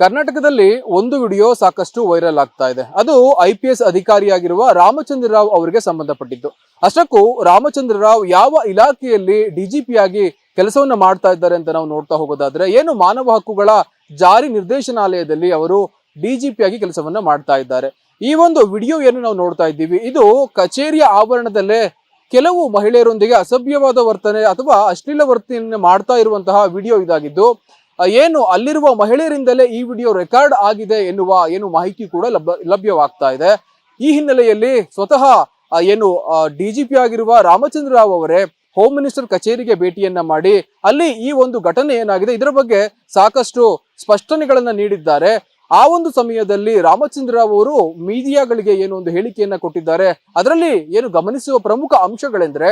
ಕರ್ನಾಟಕದಲ್ಲಿ ಒಂದು ವಿಡಿಯೋ ಸಾಕಷ್ಟು ವೈರಲ್ ಆಗ್ತಾ ಇದೆ. ಅದು ಐ ಪಿ ಎಸ್ ಅಧಿಕಾರಿಯಾಗಿರುವ ರಾಮಚಂದ್ರ ರಾವ್ ಅವರಿಗೆ ಸಂಬಂಧಪಟ್ಟಿದ್ದು. ಅಷ್ಟಕ್ಕೂ ರಾಮಚಂದ್ರ ರಾವ್ ಯಾವ ಇಲಾಖೆಯಲ್ಲಿ ಡಿಜಿಪಿ ಆಗಿ ಕೆಲಸವನ್ನ ಮಾಡ್ತಾ ಇದ್ದಾರೆ ಅಂತ ನಾವು ನೋಡ್ತಾ ಹೋಗೋದಾದ್ರೆ, ಏನು ಮಾನವ ಹಕ್ಕುಗಳ ಜಾರಿ ನಿರ್ದೇಶನಾಲಯದಲ್ಲಿ ಅವರು ಡಿಜಿಪಿ ಆಗಿ ಕೆಲಸವನ್ನ ಮಾಡ್ತಾ ಇದ್ದಾರೆ. ಈ ಒಂದು ವಿಡಿಯೋ ಏನು ನಾವು ನೋಡ್ತಾ ಇದ್ದೀವಿ, ಇದು ಕಚೇರಿಯ ಆವರಣದಲ್ಲೇ ಕೆಲವು ಮಹಿಳೆಯರೊಂದಿಗೆ ಅಸಭ್ಯವಾದ ವರ್ತನೆ ಅಥವಾ ಅಶ್ಲೀಲ ವರ್ತನೆಯನ್ನು ಮಾಡ್ತಾ ಇರುವಂತಹ ವಿಡಿಯೋ ಇದಾಗಿದ್ದು ಏನು ಅಲ್ಲಿರುವ ಮಹಿಳೆಯರಿಂದಲೇ ಈ ವಿಡಿಯೋ ರೆಕಾರ್ಡ್ ಆಗಿದೆ ಎನ್ನುವ ಏನು ಮಾಹಿತಿ ಕೂಡ ಲಭ್ಯ, ಲಭ್ಯವಾಗ್ತಾ ಇದೆ. ಈ ಹಿನ್ನೆಲೆಯಲ್ಲಿ ಸ್ವತಃ ಏನು ಪಿ ಆಗಿರುವ ರಾಮಚಂದ್ರ ರಾವ್ ಅವರೇ ಹೋಮ್ ಮಿನಿಸ್ಟರ್ ಕಚೇರಿಗೆ ಭೇಟಿಯನ್ನ ಮಾಡಿ ಅಲ್ಲಿ ಈ ಒಂದು ಘಟನೆ ಏನಾಗಿದೆ, ಇದರ ಬಗ್ಗೆ ಸಾಕಷ್ಟು ಸ್ಪಷ್ಟನೆಗಳನ್ನ ನೀಡಿದ್ದಾರೆ. ಆ ಒಂದು ಸಮಯದಲ್ಲಿ ರಾಮಚಂದ್ರ ರಾವ್ ಅವರು ಮೀಡಿಯಾಗಳಿಗೆ ಏನು ಒಂದು ಹೇಳಿಕೆಯನ್ನ ಕೊಟ್ಟಿದ್ದಾರೆ. ಅದರಲ್ಲಿ ಏನು ಗಮನಿಸುವ ಪ್ರಮುಖ ಅಂಶಗಳೆಂದ್ರೆ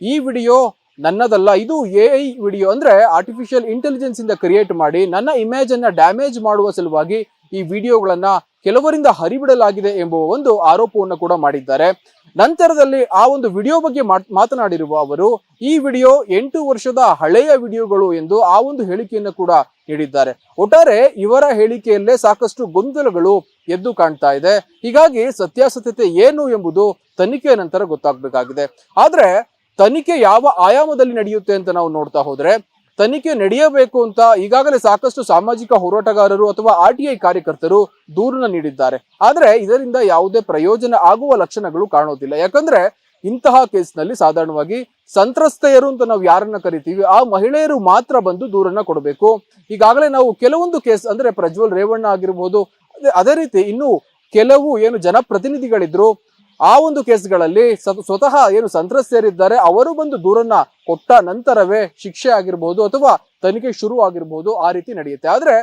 ಈ ವಿಡಿಯೋ ನನ್ನದಲ್ಲ, ಇದು ಎ ಐ ವಿಡಿಯೋ ಅಂದ್ರೆ ಆರ್ಟಿಫಿಷಿಯಲ್ ಇಂಟೆಲಿಜೆನ್ಸ್ ಇಂದ ಕ್ರಿಯೇಟ್ ಮಾಡಿ ನನ್ನ ಇಮೇಜ್ ಅನ್ನ ಡ್ಯಾಮೇಜ್ ಮಾಡುವ ಸಲುವಾಗಿ ಈ ವಿಡಿಯೋಗಳನ್ನ ಕೆಲವರಿಂದ ಹರಿಬಿಡಲಾಗಿದೆ ಎಂಬುವ ಒಂದು ಆರೋಪವನ್ನು ಕೂಡ ಮಾಡಿದ್ದಾರೆ. ನಂತರದಲ್ಲಿ ಆ ಒಂದು ವಿಡಿಯೋ ಬಗ್ಗೆ ಮಾತ್- ಮಾತನಾಡಿರುವ ಅವರು, ಈ ವಿಡಿಯೋ ಎಂಟು ವರ್ಷದ ಹಳೆಯ ವಿಡಿಯೋಗಳು ಎಂದು ಆ ಒಂದು ಹೇಳಿಕೆಯನ್ನು ಕೂಡ ನೀಡಿದ್ದಾರೆ. ಒಟ್ಟಾರೆ ಇವರ ಹೇಳಿಕೆಯಲ್ಲೇ ಸಾಕಷ್ಟು ಗೊಂದಲಗಳು ಎದ್ದು ಕಾಣ್ತಾ ಇದೆ. ಹೀಗಾಗಿ ಸತ್ಯಾಸತ್ಯತೆ ಏನು ಎಂಬುದು ತನಿಖೆಯ ನಂತರ ಗೊತ್ತಾಗಬೇಕಾಗಿದೆ. ಆದ್ರೆ ತನಿಖೆ ಯಾವ ಆಯಾಮದಲ್ಲಿ ನಡೆಯುತ್ತೆ ಅಂತ ನಾವು ನೋಡ್ತಾ ಹೋದ್ರೆ, ತನಿಖೆ ನಡೆಯಬೇಕು ಅಂತ ಈಗಾಗಲೇ ಸಾಕಷ್ಟು ಸಾಮಾಜಿಕ ಹೋರಾಟಗಾರರು ಅಥವಾ ಆರ್ ಟಿ ಐ ಕಾರ್ಯಕರ್ತರು ದೂರನ್ನ ನೀಡಿದ್ದಾರೆ. ಆದ್ರೆ ಇದರಿಂದ ಯಾವುದೇ ಪ್ರಯೋಜನ ಆಗುವ ಲಕ್ಷಣಗಳು ಕಾಣೋದಿಲ್ಲ. ಯಾಕಂದ್ರೆ ಇಂತಹ ಕೇಸ್ನಲ್ಲಿ ಸಾಧಾರಣವಾಗಿ ಸಂತ್ರಸ್ತೆಯರು ಅಂತ ನಾವು ಯಾರನ್ನ ಕರಿತೀವಿ, ಆ ಮಹಿಳೆಯರು ಮಾತ್ರ ಬಂದು ದೂರನ್ನ ಕೊಡಬೇಕು. ಈಗಾಗಲೇ ನಾವು ಕೆಲವೊಂದು ಕೇಸ್ ಅಂದ್ರೆ ಪ್ರಜ್ವಲ್ ರೇವಣ್ಣ ಆಗಿರ್ಬೋದು, ಅದೇ- ಅದೇ ರೀತಿ ಇನ್ನು ಕೆಲವು ಏನು ಜನಪ್ರತಿನಿಧಿಗಳಿದ್ರು ಆ ಒಂದು ಕೇಸ್ಗಳಲ್ಲಿ ಸ್ವತಃ ಏನು ಸಂತ್ರಸ್ತೆಯರಿದ್ದಾರೆ ಅವರು ಬಂದು ದೂರನ್ನ ಕೊಟ್ಟ ನಂತರವೇ ಶಿಕ್ಷೆ ಆಗಿರ್ಬೋದು ಅಥವಾ ತನಿಖೆ ಶುರು ಆಗಿರ್ಬೋದು ಆ ರೀತಿ ನಡೆಯುತ್ತೆ. ಆದ್ರೆ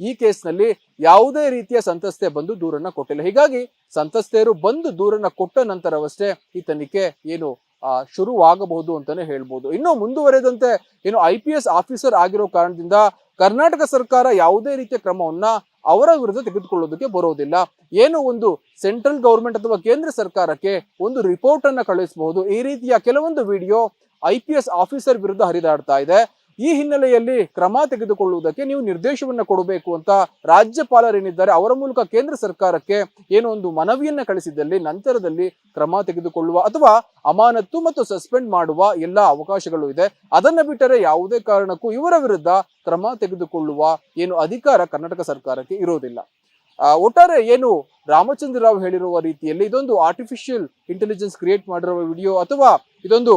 ಈ ಕೇಸ್ನಲ್ಲಿ ಯಾವುದೇ ರೀತಿಯ ಸಂತಸ್ತೆ ಬಂದು ದೂರನ್ನ ಕೊಟ್ಟಿಲ್ಲ. ಹೀಗಾಗಿ ಸಂತ್ರಸ್ತೆಯರು ಬಂದು ದೂರನ್ನ ಕೊಟ್ಟ ನಂತರವಷ್ಟೇ ಈ ತನಿಖೆ ಏನು ಶುರುವಾಗಬಹುದು ಅಂತಾನೆ ಹೇಳ್ಬೋದು. ಇನ್ನು ಮುಂದುವರೆದಂತೆ ಏನು ಐ ಪಿ ಎಸ್ ಆಫೀಸರ್ ಆಗಿರೋ ಕಾರಣದಿಂದ ಕರ್ನಾಟಕ ಸರ್ಕಾರ ಯಾವುದೇ ರೀತಿಯ ಕ್ರಮವನ್ನ ಅವರ ವಿರುದ್ಧ ತೆಗೆದುಕೊಳ್ಳೋದಕ್ಕೆ ಬರೋದಿಲ್ಲ. ಏನು ಒಂದು ಸೆಂಟ್ರಲ್ ಗೌರ್ಮೆಂಟ್ ಅಥವಾ ಕೇಂದ್ರ ಸರ್ಕಾರಕ್ಕೆ ಒಂದು ರಿಪೋರ್ಟ್ ಅನ್ನ ಕಳುಹಿಸಬಹುದು. ಈ ರೀತಿಯ ಕೆಲವೊಂದು video I P S officer ವಿರುದ್ಧ ಹರಿದಾಡ್ತಾ ಇದೆ. ಈ ಹಿನ್ನೆಲೆಯಲ್ಲಿ ಕ್ರಮ ತೆಗೆದುಕೊಳ್ಳುವುದಕ್ಕೆ ನೀವು ನಿರ್ದೇಶವನ್ನು ಕೊಡಬೇಕು ಅಂತ ರಾಜ್ಯಪಾಲರೇನಿದ್ದಾರೆ, ಅವರ ಮೂಲಕ ಕೇಂದ್ರ ಸರ್ಕಾರಕ್ಕೆ ಏನೋ ಒಂದು ಮನವಿಯನ್ನ ಕಳಿಸಿದ್ದಲ್ಲಿ ನಂತರದಲ್ಲಿ ಕ್ರಮ ತೆಗೆದುಕೊಳ್ಳುವ ಅಥವಾ ಅಮಾನತ್ತು ಮತ್ತು ಸಸ್ಪೆಂಡ್ ಮಾಡುವ ಎಲ್ಲ ಅವಕಾಶಗಳು ಇದೆ. ಅದನ್ನ ಬಿಟ್ಟರೆ ಯಾವುದೇ ಕಾರಣಕ್ಕೂ ಇವರ ವಿರುದ್ಧ ಕ್ರಮ ತೆಗೆದುಕೊಳ್ಳುವ ಏನು ಅಧಿಕಾರ ಕರ್ನಾಟಕ ಸರ್ಕಾರಕ್ಕೆ ಇರೋದಿಲ್ಲ. ಒಟ್ಟಾರೆ ಏನು ರಾಮಚಂದ್ರ ರಾವ್ ಹೇಳಿರುವ ರೀತಿಯಲ್ಲಿ ಇದೊಂದು ಆರ್ಟಿಫಿಷಿಯಲ್ ಇಂಟೆಲಿಜೆನ್ಸ್ ಕ್ರಿಯೇಟ್ ಮಾಡಿರುವ ವಿಡಿಯೋ ಅಥವಾ ಇದೊಂದು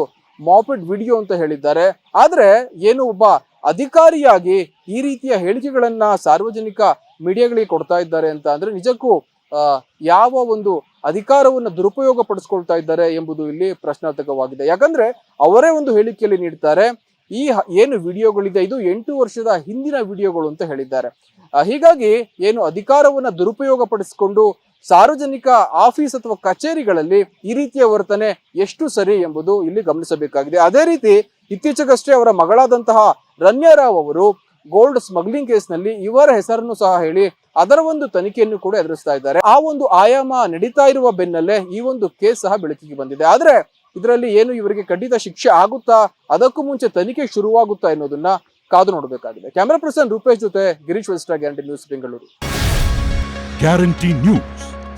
ಮಾಪೆಡ್ ವಿಡಿಯೋ ಅಂತ ಹೇಳಿದ್ದಾರೆ. ಆದರೆ ಏನು ಒಬ್ಬ ಅಧಿಕಾರಿಯಾಗಿ ಈ ರೀತಿಯ ಹೇಳಿಕೆಗಳನ್ನ ಸಾರ್ವಜನಿಕ ಮೀಡಿಯಾಗಳಿಗೆ ಕೊಡ್ತಾ ಇದ್ದಾರೆ ಅಂತ ಅಂದ್ರೆ ನಿಜಕ್ಕೂ ಯಾವ ಒಂದು ಅಧಿಕಾರವನ್ನು ದುರುಪಯೋಗ ಪಡಿಸ್ಕೊಳ್ತಾ ಇದ್ದಾರೆ ಎಂಬುದು ಇಲ್ಲಿ ಪ್ರಶ್ನಾರ್ಥಕವಾಗಿದೆ. ಯಾಕಂದ್ರೆ ಅವರೇ ಒಂದು ಹೇಳಿಕೆಯಲ್ಲಿ ನೀಡ್ತಾರೆ, ಈ ಏನು ವಿಡಿಯೋಗಳಿದೆ, ಇದು ಎಂಟು ವರ್ಷದ ಹಿಂದಿನ ವಿಡಿಯೋಗಳು ಅಂತ ಹೇಳಿದ್ದಾರೆ. ಹೀಗಾಗಿ ಏನು ಅಧಿಕಾರವನ್ನ ದುರುಪಯೋಗ ಪಡಿಸಿಕೊಂಡು ಸಾರ್ವಜನಿಕ ಆಫೀಸ್ ಅಥವಾ ಕಚೇರಿಗಳಲ್ಲಿ ಈ ರೀತಿಯ ವರ್ತನೆ ಎಷ್ಟು ಸರಿ ಎಂಬುದು ಇಲ್ಲಿ ಗಮನಿಸಬೇಕಾಗಿದೆ. ಅದೇ ರೀತಿ ಇತ್ತೀಚೆಗಷ್ಟೇ ಅವರ ಮಗಳಾದಂತಹ ರನ್ಯಾರಾವ್ ಅವರು ಗೋಲ್ಡ್ ಸ್ಮಗ್ಲಿಂಗ್ ಕೇಸ್ನಲ್ಲಿ ಇವರ ಹೆಸರನ್ನು ಸಹ ಹೇಳಿ ಅದರ ಒಂದು ತನಿಖೆಯನ್ನು ಕೂಡ ಎದುರಿಸ್ತಾ ಇದ್ದಾರೆ. ಆ ಒಂದು ಆಯಾಮ ನಡೀತಾ ಇರುವ ಬೆನ್ನಲ್ಲೇ ಈ ಒಂದು ಕೇಸ್ ಸಹ ಬೆಳಕಿಗೆ ಬಂದಿದೆ. ಆದ್ರೆ ಇದರಲ್ಲಿ ಏನು ಇವರಿಗೆ ಖಂಡಿತ ಶಿಕ್ಷೆ ಆಗುತ್ತಾ, ಅದಕ್ಕೂ ಮುಂಚೆ ತನಿಖೆ ಶುರುವಾಗುತ್ತಾ ಎನ್ನುವುದನ್ನ ಕಾದು ನೋಡಬೇಕಾಗಿದೆ. ಕ್ಯಾಮರಾ ಪರ್ಸನ್ ರೂಪೇಶ್ ಜೊತೆ Girish ವೆಸ್ಟಾ guarantee news Bengaluru. Guarantee news.